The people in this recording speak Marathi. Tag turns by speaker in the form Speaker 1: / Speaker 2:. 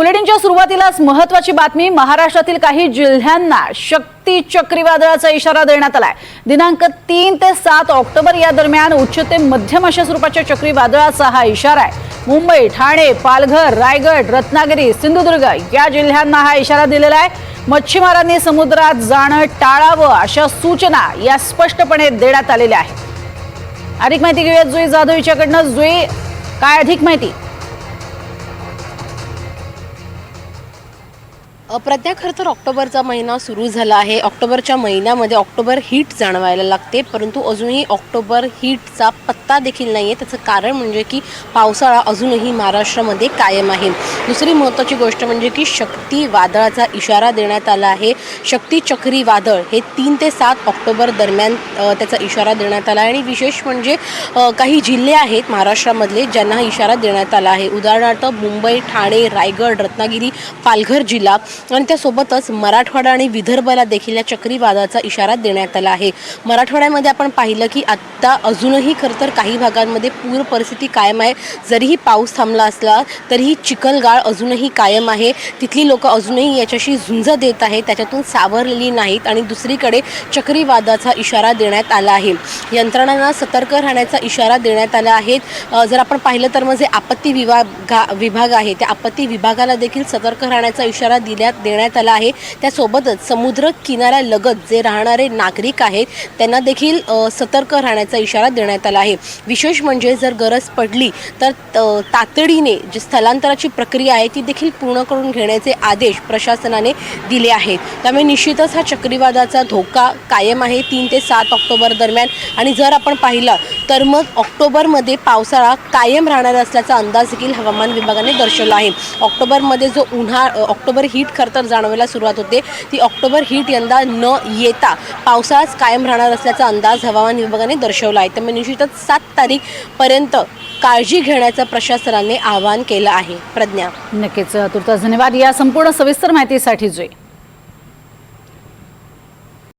Speaker 1: बुलेटिनच्या सुरुवातीलाच महत्वाची बातमी महाराष्ट्रातील काही जिल्ह्यांना शक्ती चक्रीवादळाचा इशारा देण्यात आलाय. दिनांक तीन ते सात ऑक्टोबर या दरम्यान उच्च ते मध्यम अशा स्वरूपाच्या चक्रीवादळाचा हा इशारा आहे. मुंबई ठाणे पालघर रायगड रत्नागिरी सिंधुदुर्ग या जिल्ह्यांना हा इशारा दिलेला आहे. मच्छीमारांनी समुद्रात जाणं टाळावं अशा सूचना या स्पष्टपणे देण्यात आलेल्या आहेत. अधिक माहिती घेऊयात जुई जाधव हिच्याकडनं. जुई काय अधिक माहिती?
Speaker 2: अ, प्रज्ञा खरं तर ऑक्टोबरचा महिना सुरू झाला आहे. ऑक्टोबरच्या महिन्यामध्ये ऑक्टोबर हीट जाणवायला लागते परंतु अजूनही ऑक्टोबर हीटचा पत्ता देखील नाही आहे त्याचं कारण म्हणजे की पावसाळा अजूनही महाराष्ट्रामध्ये कायम आहे. दुसरी महत्त्वाची गोष्ट म्हणजे की शक्ती वादळाचा इशारा देण्यात आला आहे. शक्ती चक्री वादळ हे तीन ते सात ऑक्टोबर दरम्यान त्याचा इशारा देण्यात आला आहे. आणि विशेष म्हणजे काही जिल्हे आहेत महाराष्ट्रामधले ज्यांना इशारा देण्यात आला आहे. उदाहरणार्थ मुंबई ठाणे रायगड रत्नागिरी पालघर जिल्हा. आणि त्यासोबतच मराठवाडा आणि विदर्भाला देखील या चक्रीवादाचा इशारा देण्यात आला आहे. मराठवाड्यामध्ये आपण पाहिलं की आत्ता अजूनही खरं तर काही भागांमध्ये पूर परिस्थिती कायम आहे. जरीही पाऊस थांबला असला तरीही चिखलगाळ अजूनही कायम आहे. तिथली लोक अजूनही याच्याशी झुंज देत आहेत त्याच्यातून सावरलेली नाहीत आणि दुसरीकडे चक्रीवादाचा इशारा देण्यात आला आहे. यंत्रणांना सतर्क राहण्याचा इशारा देण्यात आला आहे. जर आपण पाहिलं तर मग जे आपत्ती विभाग विभाग आहे त्या आपत्ती विभागाला देखील सतर्क राहण्याचा इशारा करण्यात देण्यात आला आहे. त्यासोबतच समुद्र किनाऱ्यालगत जे राहणारे नागरिक आहेत त्यांना देखील सतर्क राहण्याचा इशारा देण्यात आला आहे. विशेष म्हणजे जर गरज पडली तर तातडीने जी स्थलांतराची प्रक्रिया आहे ती देखील पूर्ण करून घेण्याचे आदेश प्रशासनाने दिले आहेत. त्यामुळे निश्चितच हा चक्रीवादाचा धोका कायम आहे. तीन ते सात ऑक्टोबर दरम्यान आणि जर आपण पाहिलं तर मग ऑक्टोबरमध्ये पावसाळा कायम राहणार असल्याचा अंदाज देखील हवामान विभागाने दर्शवला आहे. ऑक्टोबरमध्ये जो उन्हाळा ऑक्टोबर हीट खरं तर जाणवायला सुरुवात होते. ती ऑक्टोबर हीट यंदा न येता पावसाळाच कायम राहणार असल्याचा अंदाज हवामान विभागाने दर्शवला आहे. त्यामुळे निश्चितच सात तारीखपर्यंत काळजी घेण्याचं प्रशासनाने आवाहन केलं आहे. प्रज्ञा.
Speaker 1: नक्कीच तुर्तास धन्यवाद. या संपूर्ण सविस्तर माहितीसाठी जोई.